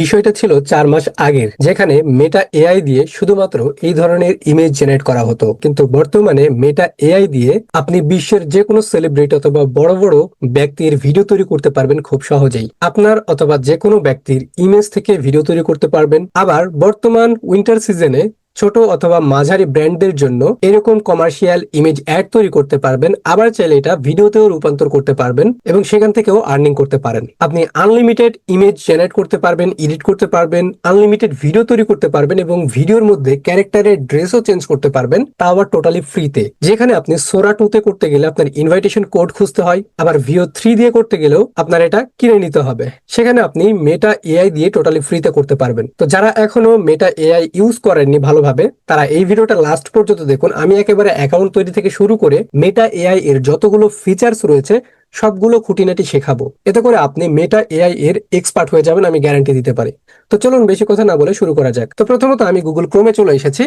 বিষয়টা ছিল চার মাস আগের, যেখানে মেটা এআই দিয়ে শুধুমাত্র এই ধরনের ইমেজ জেনারেট করা হতো। কিন্তু বর্তমানে মেটা এআই দিয়ে আপনি বিশ্বের যে কোনো সেলিব্রিটি অথবা বড় বড় ব্যক্তির ভিডিও তৈরি করতে পারবেন খুব সহজেই। আপনার অথবা যে কোনো ব্যক্তির ইমেজ থেকে ভিডিও তৈরি করতে পারবেন। আবার বর্তমান উইন্টার সিজনে ছোট অথবা মাঝারি ব্র্যান্ডদের জন্য এরকম কমার্শিয়াল ইমেজ অ্যাড তৈরি করতে পারবেন। আবার চাইলে এটা ভিডিওতেও রূপান্তর করতে পারবেন এবং সেখান থেকেও আর্নিং করতে পারেন। আপনি আনলিমিটেড ইমেজ জেনারেট করতে পারবেন এডিট করতে পারবেন আনলিমিটেড ভিডিও তৈরি করতে পারবেন এবং ভিডিওর মধ্যে ক্যারেক্টারের ড্রেসও চেঞ্জ করতে পারবেন তা আবার টোটালি ফ্রিতে যেখানে আপনি সোরা টুতে করতে গেলে আপনার ইনভাইটেশন কোড খুঁজতে হয়, আবার ভিও থ্রি দিয়ে করতে গেলেও আপনার এটা কিনে নিতে হবে। সেখানে আপনি মেটা এআই দিয়ে টোটালি ফ্রিতে করতে পারবেন। তো যারা এখনও মেটা এআই ইউজ করেননি ভালোভাবে তারা এই ভিডিওটা লাস্ট পর্যন্ত দেখুন। আমি একেবারে অ্যাকাউন্ট তৈরি থেকে শুরু করে মেটা এআই এর যতগুলো ফিচার্স রয়েছে, সবগুলো খুঁটিনাটি শেখাবো। এতে করে আপনি মেটা এআই এর এক্সপার্ট হয়ে যাবেন, আমি গ্যারান্টি দিতে পারি। তো চলুন বেশি কথা না বলে শুরু করা যাক। তো প্রথমত আমি গুগল ক্রোমে চলে এসেছি।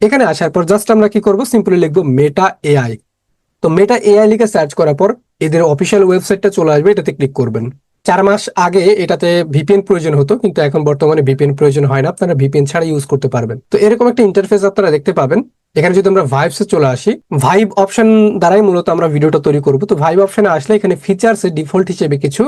এখানে আসার পর জাস্ট আমরা কি করব? সিম্পলি লিখব মেটা এআই তো মেটা এআই লিখে সার্চ করার পর এদের অফিসিয়াল ওয়েবসাইটটা চলে আসবে, এটাতে ক্লিক করবেন। চার মাস আগে এটাতে ভিপিএন প্রয়োজন হতো, কিন্তু এখন বর্তমানে ভিপিএন প্রয়োজন হয় না। আপনারা ভিপিএন ছাড়া ইউজ করতে পারবেন। তো এরকম একটা ইন্টারফেস আপনারা দেখতে পাবেন। এখানে যদি আমরা ভাইবসে চলে আসি ভাইব অপশন দ্বারাই মূলত আমরা ভিডিওটা তৈরি করব। তো ভাইব অপশনে আসলে এখানে ফিচার্স ডিফল্ট হিসেবে কিছু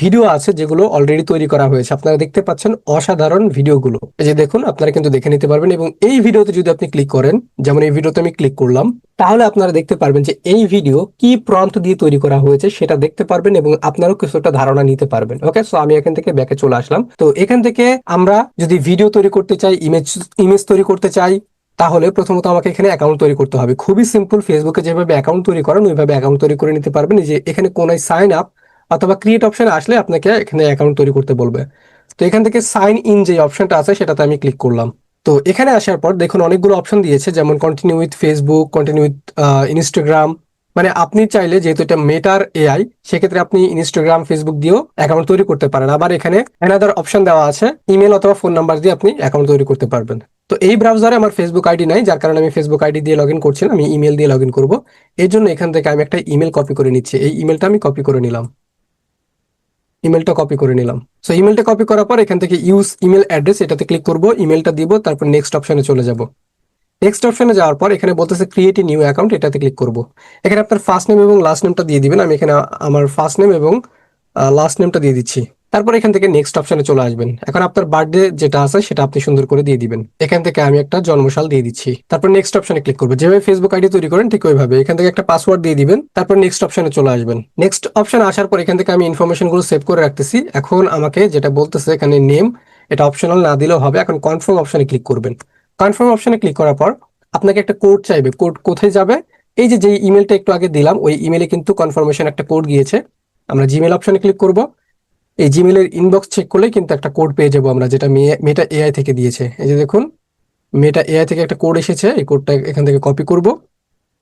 ভিডিও আছে যেগুলো অলরেডি তৈরি করা হয়েছে। আপনারা দেখতে পাচ্ছেন অসাধারণ ভিডিওগুলো এই যে দেখুন, আপনারা কিন্তু দেখে নিতে পারবেন এবং এই ভিডিওতে যদি আপনি ক্লিক করেন, যেমন এই ভিডিওতে আমি ক্লিক করলাম, তাহলে আপনারা দেখতে পারবেন যে এই ভিডিও কি প্রম্পট দিয়ে তৈরি করা হয়েছে সেটা দেখতে পারবেন এবং আপনারও কিছুটা ধারণা নিতে পারবেন। ওকে সো আমি এখান থেকে ব্যাকে চলে আসলাম। তো এখান থেকে আমরা যদি ভিডিও তৈরি করতে চাই ইমেজ ইমেজ তৈরি করতে চাই তাহলে প্রথমত আমাকে এখানে অ্যাকাউন্ট তৈরি করতে হবে। খুবই সিম্পল ফেসবুকে যেভাবে অ্যাকাউন্ট তৈরি করেন, ওইভাবে অ্যাকাউন্ট তৈরি করে নিতে পারবেন। যে এখানে কোন সাইন আপ অথবা ক্রিয়েট অপশন আসলে আপনাকে এখানে অ্যাকাউন্ট তৈরি করতে বলবে। তো এখান থেকে সাইন ইন যে অপশনটা আছে, সেটাতে আমি ক্লিক করলাম। তো এখানে আসার পর দেখুন অনেকগুলো অপশন দিয়েছে, যেমন continue with Facebook continue with Instagram মানে আপনি চাইলে যেহেতু এটা মেটার এআই সেক্ষেত্রে আপনি ইনস্টাগ্রাম ফেসবুক দিয়েও অ্যাকাউন্ট তৈরি করতে পারেন। আবার এখানে অ্যানাদার অপশন দেওয়া আছে ইমেল অথবা ফোন নাম্বার দিয়ে আপনি অ্যাকাউন্ট তৈরি করতে পারবেন। তো এই ব্রাউজারে আমার ফেসবুক আইডি নাই, যার কারণে আমি ফেসবুক আইডি দিয়ে লগ ইন করছি আমি ইমেল দিয়ে লগ ইন করব। এর জন্য এখান থেকে আমি একটা ইমেল কপি করে নিচ্ছি। এই ইমেলটা আমি কপি করে নিলাম। ইমেলটা কপি করে নিলাম। সো ইমেলটা কপি করার পর এখান থেকে ইউজ ইমেল অ্যাড্রেস এটাতে ক্লিক করব ইমেলটা দিব, তারপর নেক্সট অপশনে চলে যাব। নেক্সট অপশনে যাওয়ার পর এখানে বলতেছে ক্রিয়েট নিউ অ্যাকাউন্ট এটাতে ক্লিক করব। এখানে আপনার ফার্স্ট নেম এবং লাস্ট নেমটা দিয়ে দিবেন। আমি এখানে আমার ফার্স্ট নেম এবং লাস্ট নেমটা দিয়ে দিচ্ছি। তারপর এখান থেকে নেক্সট অপশনে চলে আসবেন। এখন আপনার বার্থডে যেটা আছে, সেটা আপনি সুন্দর করে দিয়ে দিবেন। এখান থেকে আমি একটা জন্মসাল দিয়ে দিচ্ছি। তারপর নেক্সট অপশনে ক্লিক করব। যেভাবে ফেসবুক আইডি তৈরি করেন, ঠিক ওইভাবে। এখান থেকে একটা পাসওয়ার্ড দিয়ে দিবেন। তারপর নেক্সট অপশনে চলে আসবেন। নেক্সট অপশন আসার পর এখান থেকে আমি ইনফরমেশনগুলো সেভ করে রাখতেছি। এখন আমাকে যেটা বলতেছে এখানে নেম এটা অপশনাল না দিলেও হবে। এখন কনফার্ম অপশনে ক্লিক করবেন। কনফার্ম অপশনে ক্লিক করার পর আপনাকে একটা কোড চাইবে। কোড কোথায় যাবে? এই যে যে ইমেলটা একটু আগে দিলাম, ওই ইমেলে কিন্তু কনফার্মেশন একটা কোড গিয়েছে। আমরা জিমেল অপশনে ক্লিক করব। এই জিমেলের ইনবক্স চেক করলেই কিন্তু একটা কোড পেয়ে যাব আমরা, যেটা মেটা এআই থেকে দিয়েছে। এই যে দেখুন মেটা এআই থেকে একটা কোড এসেছে, এই কোডটা এখান থেকে কপি করব।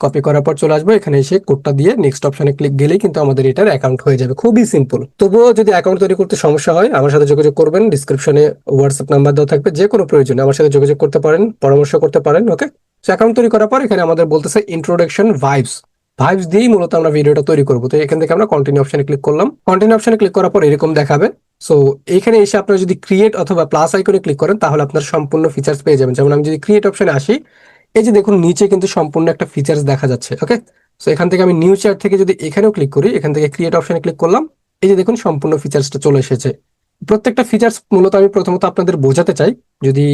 কপি করার পর চলে আসব, এখানে এসে কোডটা দিয়ে নেক্সট অপশনে ক্লিক গেলেই কিন্তু আমাদের এটার অ্যাকাউন্ট হয়ে যাবে। খুবই সিম্পল তবুও যদি অ্যাকাউন্ট তৈরি করতে সমস্যা হয়, আমার সাথে যোগাযোগ করবেন ডিসক্রিপশনে হোয়াটসঅ্যাপ নাম্বার দেওয়া থাকবে, যে কোনো প্রয়োজনে আমার সাথে যোগাযোগ করতে পারেন, পরামর্শ করতে পারেন ওকে অ্যাকাউন্ট তৈরি করার পর এখানে আমাদের বলতেছে ইন্ট্রোডাকশন ভাইবস ভাইবস দিয়েই মূলত আমরা ভিডিওটা তৈরি করব। তো এখান থেকে আমরা কন্টিনিউ অপশনে ক্লিক করলাম। কন্টিনিউ অপশনে ক্লিক করার পর এরকম দেখাবে। সো এখানে এসে আপনারা যদি ক্রিয়েট অথবা প্লাস আইকনে ক্লিক করেন, তাহলে আপনার সম্পূর্ণ ফিচার্স পেয়ে যাবেন। যেমন আমি যদি ক্রিয়েট অপশনে আসি এই যে দেখুন, নিচে কিন্তু সম্পূর্ণ একটা ফিচার্স দেখা যাচ্ছে ওকে তো এখান থেকে আমি নিউ চার্ট থেকে যদি এখানেও ক্লিক করি, এখান থেকে ক্রিয়েট অপশনে ক্লিক করলাম, এই যে দেখুন, সম্পূর্ণ ফিচার্সটা চলে এসেছে। প্রত্যেকটা ফিচার্স মূলত আমি প্রথমত আপনাদের বোঝাতে চাই, যদি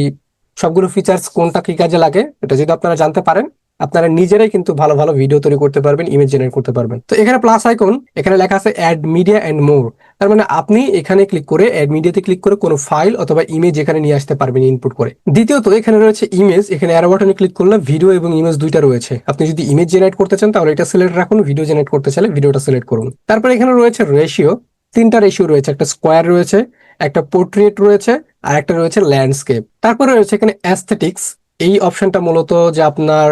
সবগুলো ফিচার্স কোনটা কি কাজে লাগে, এটা যদি আপনারা জানতে পারেন আপনারা নিজেরাই কিন্তু ভালো ভালো ভিডিও তৈরি করতে পারবেন ইমেজ জেনারেট করতে পারবেন। তো এখানে প্লাস আইকন এখানে লেখা আছে অ্যাড মিডিয়া অ্যান্ড মোর তার মানে আপনি এখানে ক্লিক করে অ্যাড মিডিয়াতে ক্লিক করে কোনো ফাইল অথবা ইমেজ এখানে নিয়ে আসতে পারবেন ইনপুট করে। দ্বিতীয়ত, এখানে রয়েছে ইমেজ এখানে অ্যারো বাটনে ক্লিক করলে ভিডিও এবং ইমেজ দুইটা রয়েছে। আপনি যদি ইমেজ জেনারেট করতে চান, তাহলে এটা সিলেক্ট রাখুন ভিডিও জেনারেট করতে চাইলে ভিডিওটা সিলেক্ট করুন। তারপর এখানে রয়েছে রেশিও তিনটা রেশিও রয়েছে, একটা স্কোয়ার রয়েছে, একটা পোর্ট্রেট রয়েছে, আর একটা রয়েছে ল্যান্ডস্কেপ তারপরে রয়েছে এখানে অ্যাস্থেটিক্স এই অপশনটা মূলত যে আপনার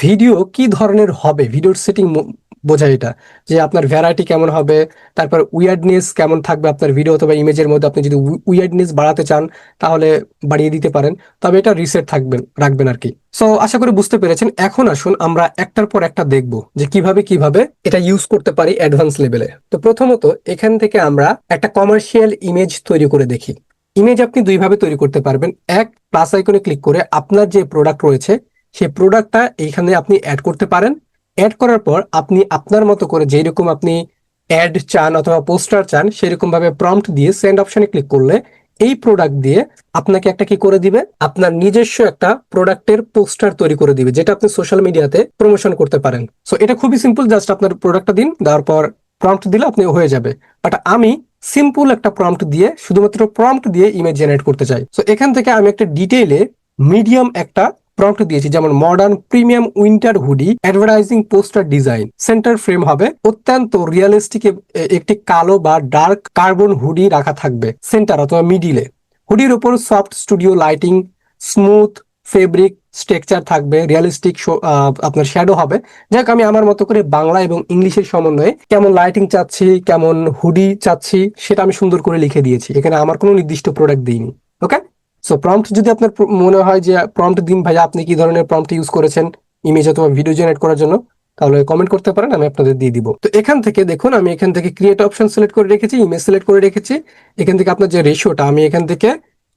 ভিডিও কি ধরনের হবে? ভিডিওর সেটিং বোঝায় এটা। যে আপনার ভ্যারাইটি কেমন হবে, তারপর উইয়ার্ডনেস কেমন থাকবে আপনার ভিডিও অথবা ইমেজের মধ্যে আপনি যদি উইয়ার্ডনেস বাড়াতে চান, তাহলে বাড়িয়ে দিতে পারেন। তবে এটা রিসেট থাকবেন, রাখবেন আর কি সো আশা করি বুঝতে পেরেছেন। এখন আসুন আমরা একটার পর একটা দেখব যে কীভাবে কীভাবে এটা ইউজ করতে পারি অ্যাডভান্স লেভেলে তো প্রথমত এখান থেকে আমরা একটা কমার্শিয়াল ইমেজ তৈরি করে দেখি। ইমেজ আপনি দুইভাবে তৈরি করতে পারবেন। এক প্লাস আইকনে ক্লিক করে আপনার যে প্রোডাক্ট রয়েছে সেই প্রোডাক্টটা এইখানে আপনি অ্যাড করতে পারেন। অ্যাড করার পর আপনি আপনার মতো করে যেই রকম আপনি অ্যাড চান অথবা পোস্টার চান সেরকম ভাবে প্রম্পট দিয়ে সেন্ড অপশনে ক্লিক করলে এই প্রোডাক্ট দিয়ে আপনাকে একটা কি করে দিবে? আপনার নিজস্ব একটা প্রোডাক্টের পোস্টার তৈরি করে দিবে, যেটা আপনি সোশ্যাল মিডিয়াতে প্রমোশন করতে পারেন। সো এটা খুবই সিম্পল জাস্ট আপনার প্রোডাক্টটা দিন, দেওয়ার পর প্রম্পট দিলে আপনি হয়ে যাবে। বাট আমি সিম্পল একটা প্রম্পট দিয়ে, শুধুমাত্র প্রম্পট দিয়ে ইমেজ জেনারেট করতে চাই। সো এখান থেকে আমি একটা ডিটেইলে মিডিয়াম একটা প্রম্পট দিয়েছি, যেমন modern premium winter hoodie advertising poster design centre frame হবে। অত্যন্ত রিয়েলিস্টিক একটি কালো বা ডার্ক কার্বন হুডি রাখা থাকবে সেন্টার অথবা মিডিলে হুডির উপর soft studio lighting smooth fabric structure থাকবে রিয়েলিস্টিক আপনার শ্যাডো হবে। যাক, আমি আমার মতো করে বাংলা এবং ইংলিশের সমন্বয়ে কেমন লাইটিং চাচ্ছি, কেমন হুডি চাচ্ছি, সেটা আমি সুন্দর করে লিখে দিয়েছি। এখানে আমার কোনো নির্দিষ্ট প্রোডাক্ট দিইনি ওকে সো প্রম্পট যদি আপনার মনে হয় যে প্রম্পট দিন ভাই আপনি কি ধরনের প্রম্পট ইউজ করেছেন ইমেজ অথবা ভিডিও জেনারেট করার জন্য, তাহলে কমেন্ট করতে পারেন, আমি আপনাদের দিয়ে দিব। তো এখান থেকে দেখুন, আমি এখান থেকে ক্রিয়েট অপশন সিলেক্ট করে রেখেছি ইমেজ সিলেক্ট করে রেখেছি। এখান থেকে আপনার যে রেশিওটা আমি এখান থেকে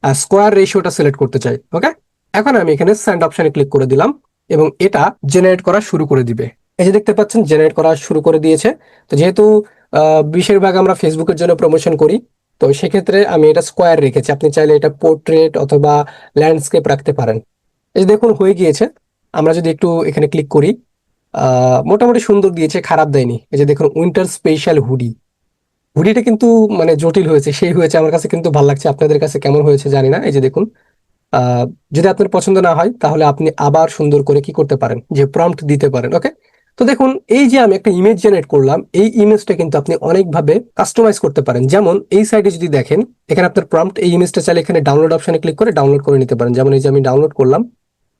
স্কোয়ার রেশিওটা সিলেক্ট করতে চাই ওকে এখন আমি এখানে সেন্ড অপশনে ক্লিক করে দিলাম এবং এটা জেনারেট করা শুরু করে দিবে। এই যে দেখতে পাচ্ছেন জেনারেট করা শুরু করে দিয়েছে। তো যেহেতু বেশিরভাগ আমরা ফেসবুকের জন্য প্রমোশন করি তো সেক্ষেত্রে আমি এটা স্কোয়ার রেখেছি। আপনি চাইলে এটা পোর্ট্রেট অথবা ল্যান্ডস্কেপ রাখতে পারেন। এই যে দেখুন, হয়ে গিয়েছে। আমরা যদি একটু এখানে ক্লিক করি মোটামুটি সুন্দর দিয়েছে খারাপ দেয়নি। এই যে দেখুন উইন্টার স্পেশাল হুডি হুডিটা কিন্তু মানে জটিল হয়েছে, সেই হয়েছে। আমার কাছে কিন্তু ভালো লাগছে। আপনাদের কাছে কেমন হয়েছে জানি না। এই যে দেখুন যদি আপনার পছন্দ না হয়, তাহলে আপনি আবার সুন্দর করে কি করতে পারেন? যে প্রম্পট দিতে পারেন ওকে তো দেখুন, এই যে আমি একটা ইমেজ জেনারেট করলাম, এই ইমেজটা কিন্তু আপনি অনেকভাবে কাস্টমাইজ করতে পারেন। যেমন এই সাইডে যদি দেখেন, এখানে আপনার প্রম্পট এই ইমেজটা চাইলে এখানে ডাউনলোড অপশনে ক্লিক করে ডাউনলোড করে নিতে পারেন। যেমন এই যে আমি ডাউনলোড করলাম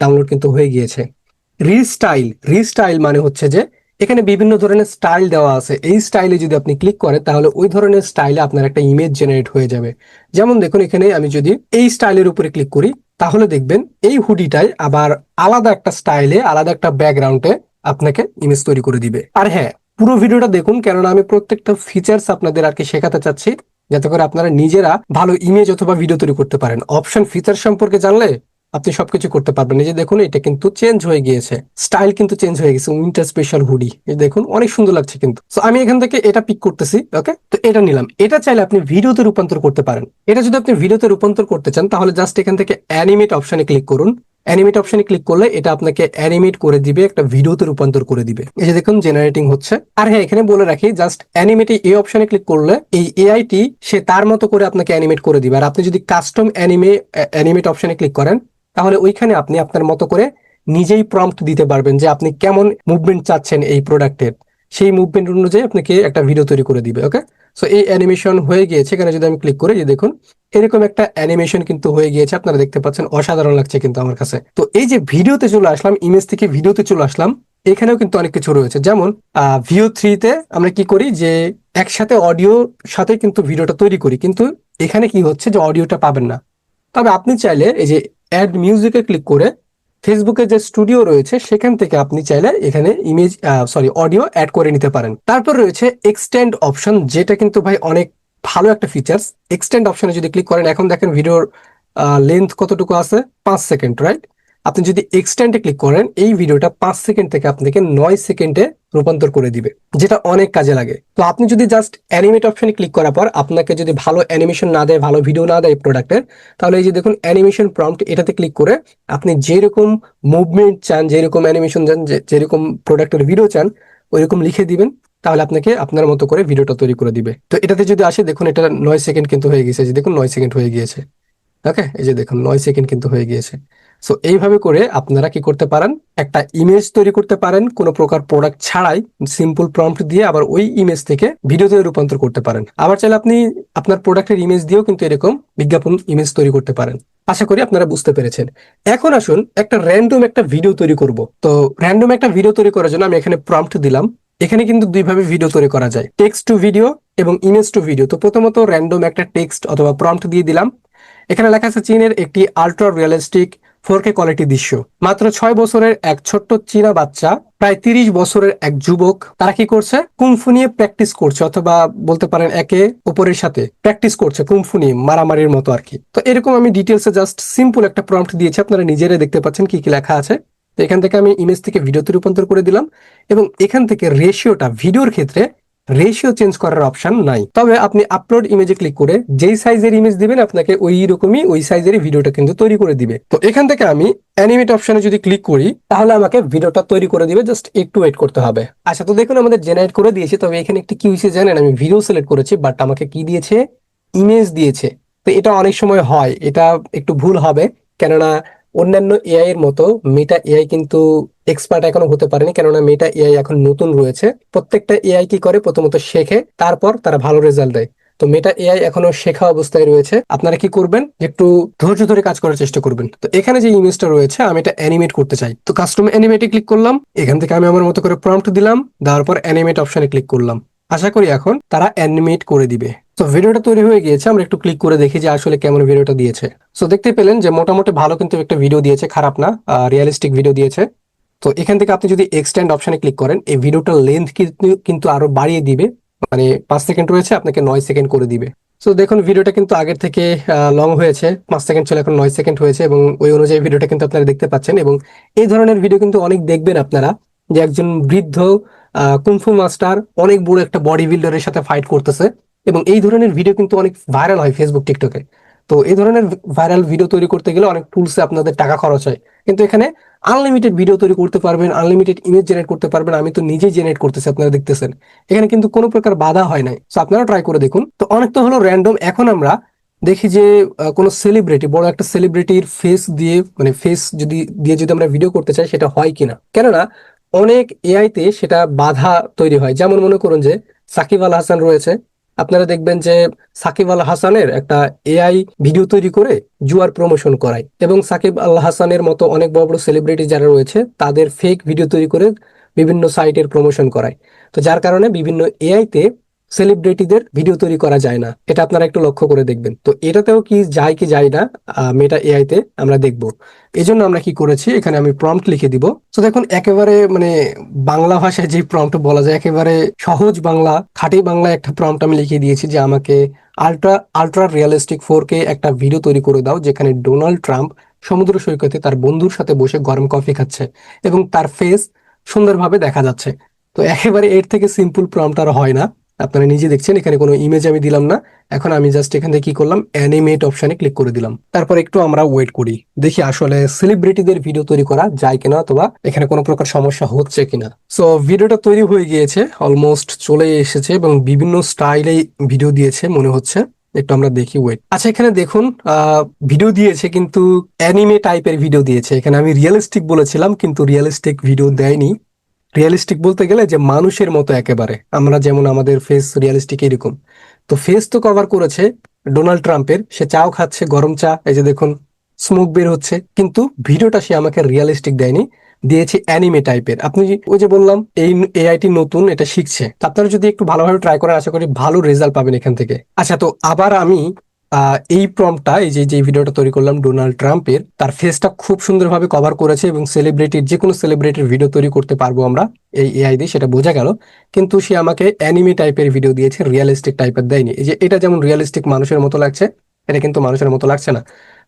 ডাউনলোড কিন্তু হয়ে গিয়েছে। রিস্টাইল রিস্টাইল মানে হচ্ছে যে এখানে বিভিন্ন ধরনের স্টাইল দেওয়া আছে। এই স্টাইলে যদি আপনি ক্লিক করেন, তাহলে ওই ধরনের স্টাইলে আপনার একটা ইমেজ জেনারেট হয়ে যাবে। যেমন দেখুন, এখানে আমি যদি এই স্টাইলের উপরে ক্লিক করি, তাহলে দেখবেন এই হুডিটাই আবার আলাদা একটা স্টাইলে আলাদা একটা ব্যাকগ্রাউন্ডে আপনাকে ইমেজ তৈরি করে দিবে। আর হ্যাঁ পুরো ভিডিওটা দেখুন, কেননা আমি প্রত্যেকটা ফিচার্স আপনাদের আর কি শেখাতে চাচ্ছি, যাতে করে আপনারা নিজেরা ভালো ইমেজ অথবা ভিডিও তৈরি করতে পারেন। অপশন ফিচার সম্পর্কে জানলে আপনি সবকিছু করতে পারবেন। এই যে দেখুন, এটা কিন্তু চেঞ্জ হয়ে গিয়েছে। স্টাইল কিন্তু চেঞ্জ হয়ে গেছে উইন্টার স্পেশাল হুডি দেখুন, অনেক সুন্দর লাগছে কিন্তু। আমি এখান থেকে এটা পিক করতেছি ওকে তো এটা নিলাম। এটা চাইলে আপনি ভিডিওতে রূপান্তর করতে পারেন। এটা যদি আপনি ভিডিওতে রূপান্তর করতে চান, তাহলে জাস্ট এখান থেকে অ্যানিমেট অপশনে ক্লিক করুন। অ্যানিমেট অপশনে ক্লিক করলে এটা আপনাকে অ্যানিমেট করে দিবে, একটা ভিডিওতে রূপান্তর করে দিবে। এই যে দেখুন জেনারেটিং হচ্ছে। আর হ্যাঁ এখানে বলে রাখি জাস্ট অ্যানিমেটে এই অপশনে ক্লিক করলে এই এআইটি সে তার মতো করে আপনাকে অ্যানিমেট করে দিবে। আর আপনি যদি কাস্টম অ্যানিমে অ্যানিমেট অপশনে ক্লিক করেন, তাহলে ওইখানে আপনি আপনার মতো করে নিজেই প্রম্পট দিতে পারবেন যে আপনি কেমন মুভমেন্ট চাচ্ছেন এই প্রোডাক্টের সেই মুভমেন্ট অনুযায়ী আপনাকে একটা ভিডিও তৈরি করে দিবে ওকে সো এই অ্যানিমেশন হয়ে গিয়েছে। এখানে যদি আমি ক্লিক করি যে দেখুন, এরকম একটা অ্যানিমেশন কিন্তু হয়ে গিয়েছে। আপনারা দেখতে পাচ্ছেন, অসাধারণ লাগছে কিন্তু আমার কাছে। তো এই যে ভিডিওতে চলে আসলাম ইমেজ থেকে ভিডিওতে চলে আসলাম, এখানেও কিন্তু অনেক কিছু রয়েছে। যেমন ভিও থ্রিতে আমরা কি করি যে, একসাথে অডিও সাথে কিন্তু ভিডিওটা তৈরি করি। কিন্তু এখানে কি হচ্ছে যে অডিওটা পাবেন না। তবে আপনি চাইলে এই যে অ্যাড মিউজিকে ক্লিক করে ফেসবুকে যে স্টুডিও রয়েছে, সেখান থেকে আপনি চাইলে এখানে ইমেজ সরি অডিও অ্যাড করে নিতে পারেন। তারপর রয়েছে এক্সটেন্ড অপশন যেটা কিন্তু ভাই অনেক ভালো একটা ফিচার্স এক্সটেন্ড অপশনে যদি ক্লিক করেন, এখন দেখেন ভিডিওর লেন্থ কতটুকু আছে? পাঁচ সেকেন্ড রাইট আপনি যদি এক্সটেন্ডে ক্লিক করেন, এই ভিডিওটা পাঁচ সেকেন্ড থেকে আপনাকে নয় সেকেন্ডে রূপান্তর করে দিবে, যেটা অনেক কাজে লাগে। তো আপনি যদি জাস্ট অ্যানিমেট অপশনে ক্লিক করার পর আপনাকে যদি ভালো অ্যানিমেশন না দেয়, ভালো ভিডিও না দেয় প্রোডাক্টের তাহলে এই যে দেখুন অ্যানিমেশন প্রম্পট এটাতে ক্লিক করে আপনি যেরকম মুভমেন্ট চান, যেরকম অ্যানিমেশন চান যেরকম প্রোডাক্টের ভিডিও চান, ওইরকম লিখে দিবেন, তাহলে আপনাকে আপনার মতো করে ভিডিওটা তৈরি করে দিবে। তো এটাতে যদি আসে, দেখুন এটা নয় সেকেন্ড কিন্তু হয়ে গিয়েছে যে দেখুন নয় সেকেন্ড হয়ে গিয়েছে। ওকে এই যে দেখুন নয় সেকেন্ড কিন্তু হয়ে গিয়েছে। সো এইভাবে করে আপনারা কি করতে পারেন? একটা ইমেজ তৈরি করতে পারেন, কোনো প্রকার প্রোডাক্ট ছাড়াই সিম্পল প্রম্পট দিয়ে আবার ওই ইমেজ থেকে ভিডিওতে রূপান্তর করতে পারেন। আবার চাইলে আপনি আপনার প্রোডাক্টের ইমেজ দিয়েও কিন্তু এরকম বিজ্ঞাপন ইমেজ তৈরি করতে পারেন। আশা করি আপনারা বুঝতে পেরেছেন। এখন আসুন একটা র্যান্ডম একটা ভিডিও তৈরি করব। তো র্যান্ডম একটা ভিডিও তৈরি করার জন্য আমি এখানে প্রম্পট দিলাম। এখানে কিন্তু দুইভাবে ভিডিও তৈরি করা যায়। টেক্সট টু ভিডিও এবং ইমেজ টু ভিডিও তো, প্রথমত র্যান্ডম একটা টেক্সট অথবা প্রম্পট দিয়ে দিলাম। এখানে লেখা আছে চীনের একটি ultra realistic four K quality দৃশ্য। মাত্র ছয় বছরের এক ছোট্ট চীনা বাচ্চা, প্রায় তিরিশ বছরের এক যুবক, তারা কি করছে? কুমফু নিয়ে প্র্যাকটিস করছে অথবা বলতে পারেন একে ওপরের সাথে প্র্যাকটিস করছে কুমফু নিয়ে, মারামারির মতো আর কি। তো এরকম আমি ডিটেলসে জাস্ট সিম্পল একটা প্রম্পট দিয়েছি, আপনারা নিজেরাই দেখতে পাচ্ছেন কি কি লেখা আছে। তো এখান থেকে আমি ইমেজ থেকে ভিডিওতে রূপান্তর করে দিলাম এবং এখান থেকে রেশিওটা ভিডিওর ক্ষেত্রে রেশিও চেঞ্জ করার অপশন নাই। তবে আপনি আপলোড ইমেজে ক্লিক করে যেই সাইজের ইমেজ দিবেন, আপনাকে ওই রকমই ওই সাইজের ভিডিওটা কিন্তু তৈরি করে দিবে। তো এখান থেকে আমি অ্যানিমেট অপশনে যদি ক্লিক করি, তাহলে আমাকে ভিডিওটা তৈরি করে দিবে জাস্ট একটু ওয়েট করতে হবে। আচ্ছা তো দেখুন আমাদের জেনারেট করে দিয়েছে, তবে এখানে একটি কি হয়েছে জানেন, আমি ভিডিও সিলেক্ট করেছি বাট আমাকে কি দিয়েছে? ইমেজ দিয়েছে। তো এটা অনেক সময় হয়, এটা একটু ভুল হবে, কেননা অন্যান্য এআই এর মতো মেটা এআই কিন্তু এক্সপার্ট এখনও হতে পারেনি, কেননা মেটা এআই এখন নতুন রয়েছে। প্রত্যেকটা এআই কি করে? প্রথমত শেখে, তারপর তারা ভালো রেজাল্ট দেয়। তো মেটা এআই এখনও শেখা অবস্থায় রয়েছে। আপনারা কি করবেন? একটু ধৈর্য ধরে কাজ করার চেষ্টা করবেন। তো এখানে যে ইমেজটা রয়েছে, আমি এটা অ্যানিমেট করতে চাই। তো কাস্টম অ্যানিমেটে ক্লিক করলাম। এখান থেকে আমি আমার মতো করে প্রম্পট দিলাম। দেওয়ার পর অ্যানিমেট অপশনে ক্লিক করলাম। আশা করি এখন তারা অ্যানিমেট করে দিবে। তো ভিডিওটা তৈরি হয়ে গিয়েছে, আমরা একটু ক্লিক করে দেখি যে আসলে কেমন ভিডিওটা দিয়েছে। সো দেখতে পেলেন যে মোটামুটি ভালো কিন্তু একটা ভিডিও দিয়েছে, খারাপ না রিয়েলিস্টিক ভিডিও দিয়েছে। তো এখান থেকে আপনি যদি এক্সটেন্ড অপশনে ক্লিক করেন, এই ভিডিওটার লেন্থ কিন্তু আরও বাড়িয়ে দিবে। মানে পাঁচ সেকেন্ড রয়েছে, আপনাকে নয় সেকেন্ড করে দিবে। সো দেখুন ভিডিওটা কিন্তু আগের থেকে লং হয়েছে, পাঁচ সেকেন্ড ছিল এখন নয় সেকেন্ড হয়েছে এবং ওই অনুযায়ী ভিডিওটা কিন্তু আপনারা দেখতে পাচ্ছেন এবং এই ধরনের ভিডিও কিন্তু অনেক দেখবেন আপনারা যে একজন বৃদ্ধ কুমফু মাস্টার অনেক বড় একটা বডি বিল্ডারের সাথে ফাইট করতেছে। এবং এই ধরনের ভিডিও কিন্তু অনেক ভাইরাল হয় ফেসবুক টিকটকে তো এই ধরনের ভাইরাল ভিডিও তৈরি করতে গেলে অনেক টুলসে আপনাদের টাকা খরচ হয়। কিন্তু এখানে আনলিমিটেড ভিডিও তৈরি করতে পারবেন আনলিমিটেড ইমেজ জেনারেট করতে পারবেন, আমি তো নিজেই জেনারেট করতেছি, আপনারা দেখতেছেন। এখানে কিন্তু কোনো প্রকার বাধা হয় নাই। তো আপনারা ট্রাই করে দেখুন। তো অনেক তো হলো র্যান্ডম এখন আমরা দেখি যে কোনো সেলিব্রিটি বড় একটা সেলিব্রিটির ফেস দিয়ে মানে ফেস যদি, দিয়ে যদি আমরা ভিডিও করতে চাই, সেটা হয় কিনা? কেননা অনেক এআইতে সেটা বাধা তৈরি হয়। যেমন মনে করুন যে, সাকিব আল হাসান রয়েছে। আপনারা দেখবেন যে সাকিব আল হাসানের একটা এআই ভিডিও তৈরি করে জুয়ার প্রমোশন করায়। এবং সাকিব আল হাসানের মতো অনেক বড় বড় সেলিব্রিটি যারা রয়েছে, তাদের ফেক ভিডিও তৈরি করে বিভিন্ন সাইটের প্রমোশন করায়। তো যার কারণে বিভিন্ন এআইতে সেলিব্রিটিদের ভিডিও তৈরি করা যায় না। এটা আপনারা একটু লক্ষ্য করে দেখবেন। তো এটাতেও কি যায় কি যায় না মেটা এআই তে আমরা দেখব। এই জন্য আমরা কি করেছি, এখানে আমি প্রম্পট লিখে দিব। তো দেখুন, একেবারে মানে বাংলা ভাষায় যে প্রম্পট বলা যায়, একেবারে সহজ বাংলা, খাঁটি বাংলা একটা প্রম্পট আমি লিখে দিয়েছি যে আমাকে ultra ultra realistic four K একটা ভিডিও তৈরি করে দাও, যেখানে ডোনাল্ড ট্রাম্প সমুদ্র সৈকতে তার বন্ধুর সাথে বসে গরম কফি খাচ্ছে এবং তার ফেস সুন্দরভাবে দেখা যাচ্ছে। তো একেবারে এর থেকে সিম্পল প্রম্পট আর হয় না। আপনারা নিজে দেখছেন, এখানে কোনো ইমেজ আমি দিলাম না। এখন আমি জাস্ট এখান থেকে কি করলাম অ্যানিমেট অপশনে ক্লিক করে দিলাম। তারপর একটু আমরা ওয়েট করি, দেখি আসলে সেলিব্রিটিদের ভিডিও তৈরি করা যায় কিনা অথবা এখানে কোনো প্রকার সমস্যা হচ্ছে কিনা। সো ভিডিওটা তৈরি হয়ে গিয়েছে অলমোস্ট চলে এসেছে এবং বিভিন্ন স্টাইলে ভিডিও দিয়েছে, মনে হচ্ছে। একটু আমরা দেখি ওয়েট আচ্ছা এখানে দেখুন ভিডিও দিয়েছে কিন্তু অ্যানিমে টাইপের ভিডিও দিয়েছে। এখানে আমি রিয়েলিস্টিক বলেছিলাম, কিন্তু রিয়েলিস্টিক ভিডিও দেয়নি। রিয়েলিস্টিক বলতে গেলে যে মানুষের মতো একেবারে। আমরা যেমন আমাদের ফেস রিয়েলিস্টিক এরকম তো ফেস তো কভার করেছে ডোনাল্ড ট্রাম্পের সে চাও খাচ্ছে, গরম চা, এই যে দেখুন স্মোক বের হচ্ছে। কিন্তু ভিডিওটা সে আমাকে রিয়েলিস্টিক দেয়নি, দিয়েছে অ্যানিমে টাইপের আপনি ওই যে বললাম, এই এআইটি নতুন, এটা শিখছে। আপনারা যদি একটু ভালোভাবে ট্রাই করেন, আশা করি ভালো রেজাল্ট পাবেন এখান থেকে। আচ্ছা তো আবার আমি এই প্রমটা এই যে যে ভিডিওটা তৈরি করলাম ডোনাল্ড ট্রাম্পের তার ফেসটা খুব সুন্দরভাবে কভার করেছে এবং সেলিব্রিটির যে কোনো সেলিব্রিটির ভিডিও তৈরি করতে পারব আমরা এই এআই দিয়ে, সেটা বোঝা গেল। কিন্তু সে আমাকে অ্যানিমে টাইপের ভিডিও দিয়েছে রিয়েলিস্টিক টাইপের দেয়নি। এই যে, এটা যেমন রিয়েলিস্টিক মানুষের মতো লাগছে, এটা কিন্তু মানুষের মতো লাগছে না।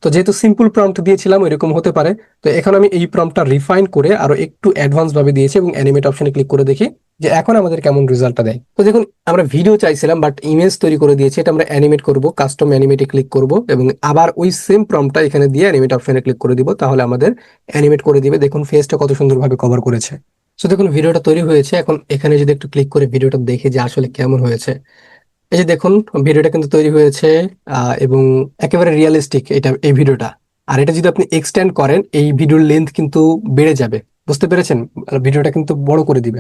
তো যেহেতু সিম্পল প্রম্পট দিয়েছিলাম এরকম হতে পারে। তো এখন আমি এই প্রম্পটটা রিফাইন করে আরও একটু অ্যাডভান্স ভাবে দিয়েছি এবং অ্যানিমেট অপশনে ক্লিক করে দেখি যে এখন আমাদের কেমন রেজাল্টটা দেয়। তো দেখুন, আমরা ভিডিও চাইছিলাম বাট ইমেজ তৈরি করে দিয়েছি, এটা আমরা অ্যানিমেট করব কাস্টম অ্যানিমেটে ক্লিক করব এবং আবার ওই সেম প্রম্পটটা এখানে দিয়ে অ্যানিমেট অপশনে ক্লিক করে দিব, তাহলে আমাদের অ্যানিমেট করে দিবে। দেখুন ফেসটা কত সুন্দরভাবে কভার করেছে। সো দেখুন ভিডিওটা তৈরি হয়েছে। এখন এখানে যদি একটু ক্লিক করে ভিডিওটা দেখে যে আসলে কেমন হয়েছে। এই যে দেখুন, ভিডিওটা কিন্তু তৈরি হয়েছে এবং একেবারে রিয়েলিস্টিক এটা, এই ভিডিওটা। আর এটা যদি আপনি এক্সটেন্ড করেন, এই ভিডিওর লেন্থ কিন্তু বেড়ে যাবে। বুঝতে পেরেছেন? ভিডিওটা কিন্তু বড় করে দিবে।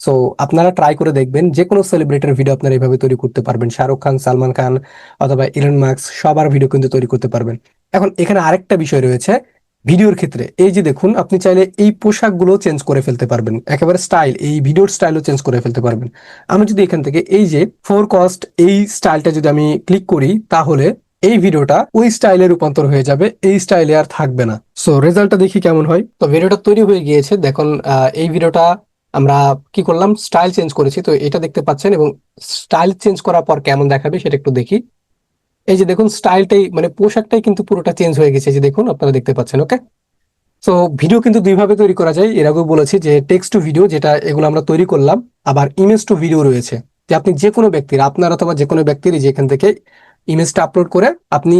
সো আপনারা ট্রাই করে দেখবেন যে কোনো সেলিব্রিটির ভিডিও আপনারা এইভাবে তৈরি করতে পারবেন। শাহরুখ খান, সালমান খান, অথবা ইলন মার্কস সবার ভিডিও কিন্তু তৈরি করতে পারবেন। এখন এখানে আরেকটা বিষয় রয়েছে ভিডিওর ক্ষেত্রে, এই যে দেখুন, আপনি চাইলে এই পোশাকগুলো চেঞ্জ করে ফেলতে পারবেন। একেবারে স্টাইল এই ভিডিওর স্টাইলও চেঞ্জ করে ফেলতে পারবেন। আমি যদি এখান থেকে এই যে ফোর কস্ট এই স্টাইলটা যদি আমি ক্লিক করি, তাহলে এই ভিডিওটা ওই স্টাইলে রূপান্তর হয়ে যাবে, এই স্টাইলে আর থাকবে না। সো রেজাল্টটা দেখি কেমন হয়। তো ভিডিওটা তৈরি হয়ে গিয়েছে। দেখুন এই ভিডিওটা আমরা কি করলাম? স্টাইল চেঞ্জ করেছি। তো এটা দেখতে পাচ্ছেন এবং স্টাইল চেঞ্জ করার পর কেমন দেখাবে সেটা একটু দেখি। এই যে দেখুন, স্টাইলটাই মানে পোশাকটাই কিন্তু পুরোটা চেঞ্জ হয়ে গেছে যে দেখুন, আপনারা দেখতে পাচ্ছেন ওকে সো ভিডিও কিন্তু দুইভাবে তৈরি করা যায়। এর আগেও বলেছি যে টেক্সট টু ভিডিও যেটা এগুলো আমরা তৈরি করলাম, আবার ইমেজ টু ভিডিও রয়েছে। যে আপনি যে কোনো ব্যক্তির, আপনার অথবা যে কোনো ব্যক্তির যেখান থেকে ইমেজটা আপলোড করে আপনি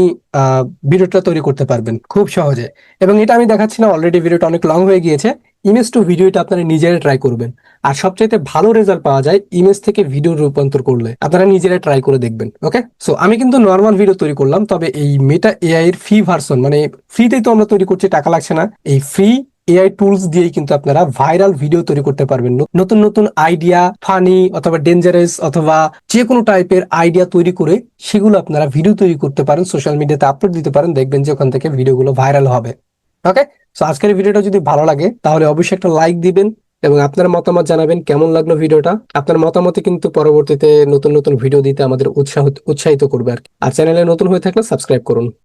ভিডিওটা তৈরি করতে পারবেন, খুব সহজে। এবং এটা আমি দেখাচ্ছি না অলরেডি ভিডিওটা অনেক লং হয়ে গিয়েছে। ইমেজ টু ভিডিওটা আপনারা নিজেরাই ট্রাই করবেন। আর সবচাইতে ভালো রেজাল্ট পাওয়া যায় ইমেজ থেকে ভিডিও রূপান্তর করলে। আপনারা নিজেরাই ট্রাই করে দেখবেন ওকে সো আমি কিন্তু নর্মাল ভিডিও তৈরি করলাম, তবে এই মেটা এআই এর ফ্রি ভার্সন মানে ফ্রিতেই তো আমরা তৈরি করছি, টাকা লাগছে না। এই ফ্রি এআই টুলস দিয়েই কিন্তু আপনারা ভাইরাল ভিডিও তৈরি করতে পারবেন। নতুন নতুন আইডিয়া ফানি অথবা ডেঞ্জারাস অথবা যে কোনো টাইপের আইডিয়া তৈরি করে সেগুলো আপনারা ভিডিও তৈরি করতে পারেন সোশ্যাল মিডিয়াতে আপলোড দিতে পারেন, দেখবেন যে ওখান থেকে ভিডিওগুলো ভাইরাল হবে। ওকে সো আজকের ভিডিওটা যদি ভালো লাগে, তাহলে অবশ্যই একটা লাইক দিবেন এবং আপনার মতামত জানাবেন কেমন লাগল ভিডিওটা আপনার মতামতে কিন্তু পরবর্তীতে নতুন নতুন ভিডিও দিতে আমাদের উৎসাহ, উৎসাহিত করবে আর আর চ্যানেলে নতুন হয়ে থাকলে সাবস্ক্রাইব করুন।